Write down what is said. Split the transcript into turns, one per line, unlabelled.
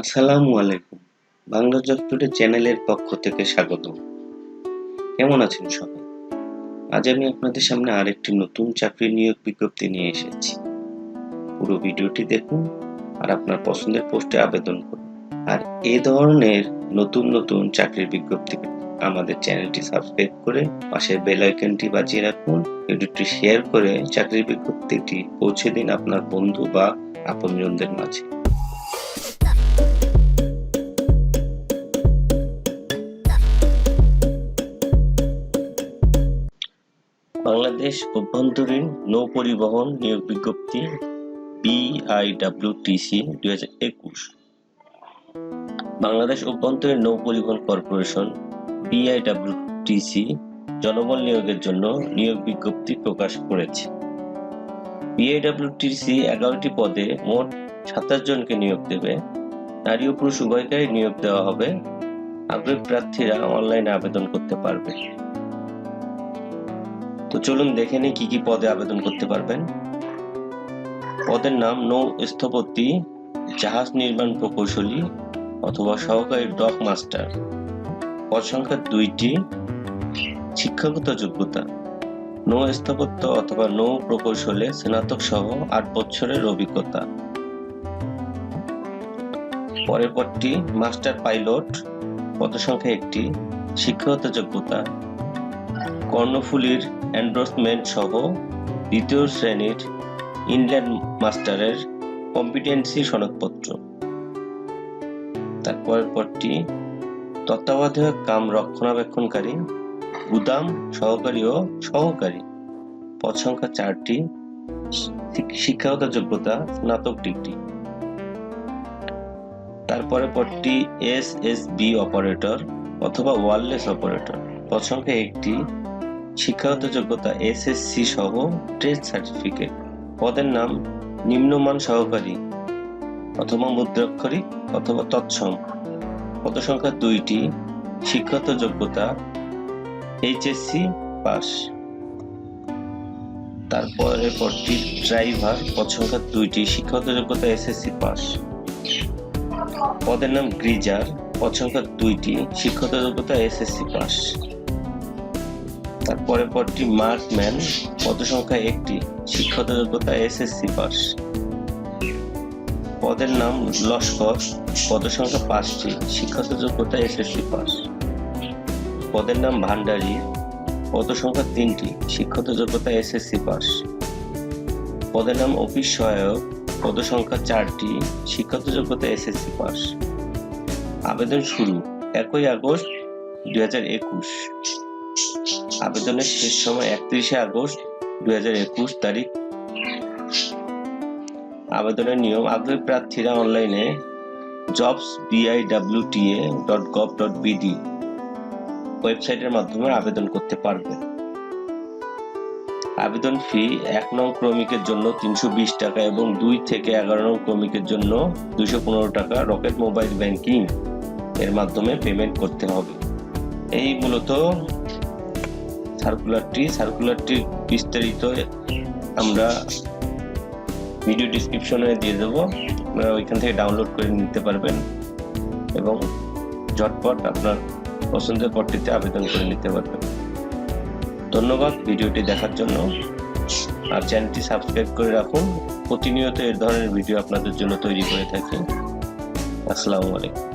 আসসালামু আলাইকুম। বাংলা টুডে চ্যানেলের পক্ষ থেকে স্বাগত কেমন আছেন সবাই? আজ আমি আপনাদের সামনে আরেকটি নতুন চাকরি নিয়োগ বিজ্ঞপ্তি নিয়ে এসেছি। পুরো ভিডিওটি দেখুন আর আপনার পছন্দের পোস্টে আবেদন করুন। আর এ ধরনের নতুন নতুন চাকরির বিজ্ঞপ্তি আমাদের চ্যানেলটি সাবস্ক্রাইব করে পাশের বেল আইকনটি বাজিয়ে রাখুন। ভিডিওটি শেয়ার করে চাকরির বিজ্ঞপ্তিটি পৌঁছে দিন আপনার বন্ধু বা আপনজনদের মাঝে। বাংলাদেশ অভ্যন্তরীণ নৌ পরিবহন নিয়োগ বিজ্ঞপ্তি বিআইডব্লিউটিসি দুই হাজার একুশ। বাংলাদেশ অভ্যন্তরীণ নৌ পরিবহন কর্পোরেশন বিআইডব্লিউটিসি জনবল নিয়োগের জন্য নিয়োগ বিজ্ঞপ্তি প্রকাশ করেছে। বিআইডব্লিউটিসি এগারোটি পদে মোট সাতাশ জনকে নিয়োগ দেবে। নারী ও পুরুষ উভয়কেই নিয়োগ দেওয়া হবে। আগ্রহী প্রার্থীরা অনলাইনে আবেদন করতে পারবে। তো চলুন দেখে নিই কি কি পদে আবেদন করতে পারবেন। পদের নাম নৌ স্থপতি, জাহাজ নির্মাণ প্রকৌশলী অথবা সহকারী ডক মাস্টার। পদ সংখ্যা দুইটি, শিক্ষাগত যোগ্যতা। নৌ স্থাপত্য অথবা নৌ প্রকৌশলে স্নাতক সহ আট বছরের অভিজ্ঞতা। পরের পদটি মাস্টার পাইলট, পদ সংখ্যা একটি, শিক্ষাগত যোগ্যতা। কর্ণফুলীর এন্ডোর্সমেন্ট সহ দ্বিতীয় শ্রেণির ইনল্যান্ড মাস্টারের কম্পিটেন্সি সনদপত্র। তারপরের পরটি তত্ত্বাবধায়ক কাম রক্ষণাবেক্ষণকারী, গুদাম সহকারী ও সহকারী। পদ সংখ্যা চারটি শিক্ষাগত যোগ্যতা, স্নাতক ডিগ্রি। তারপরে পদটি এস এস বি অপারেটর অথবা ওয়ারলেস অপারেটর পদ সংখ্যা একটি শিক্ষাগত যোগ্যতা এসএসসি সহ ট্রেড সার্টিফিকেট পদের নাম নিম্নমান সহকারী অথবা মুদ্রাক্ষরিক অথবা তৎসম। পদ সংখ্যা দুইটি, শিক্ষাগত যোগ্যতা এইচএসসি পাস। তারপরে পরটি ড্রাইভার পদ সংখ্যা দুইটি, শিক্ষাগত যোগ্যতা এসএসসি পাস। পদের নাম গ্রিজার পদ সংখ্যা দুইটি, শিক্ষাগত যোগ্যতা এসএসসি পাস। তারপরে পদটি মার্কম্যান পদ সংখ্যা একটি। শিক্ষাগত যোগ্যতা এসএসসি পাস। পদের নাম লস্কর। পদ সংখ্যা পাঁচটি। শিক্ষাগত যোগ্যতা এসএসসি পাস। পদের নাম ভান্ডারী। পদ সংখ্যা তিনটি। শিক্ষাগত যোগ্যতা এসএসসি পাস। পদের নাম অফিস সহায়ক। পদ সংখ্যা চারটি। শিক্ষাগত যোগ্যতা এসএসসি পাস। আবেদন শুরু। একই আগস্ট দুই হাজার একুশ। আবেদনের শেষ সময় একত্রিশে আগস্ট দুই হাজার একুশ তারিখ। আবেদনের নিয়ম আগ্রহী প্রার্থীরা অনলাইনে jobs BIWTA dot gov dot BD ওয়েবসাইটের মাধ্যমে আবেদন করতে পারবে আবেদন ফি এক নং ক্রমিকের জন্য তিনশো বিশ টাকা এবং দুই থেকে এগারো নং ক্রমিকের জন্য দুইশো পনেরো টাকা রকেট মোবাইল ব্যাংকিং এর মাধ্যমে পেমেন্ট করতে হবে। এই মূলত সার্কুলারটি সার্কুলারটির বিস্তারিত আমরা ভিডিও ডিসক্রিপশনে দিয়ে দেবো। আপনারা ওইখান থেকে ডাউনলোড করে নিতে পারবেন এবং ঝটপট আপনার পছন্দের পদটিতে আবেদন করে নিতে পারবেন। ধন্যবাদ ভিডিওটি দেখার জন্য। আর চ্যানেলটি সাবস্ক্রাইব করে রাখুন। প্রতিনিয়ত এর ধরনের ভিডিও আপনাদের জন্য তৈরি করে থাকি। আসসালামু আলাইকুম।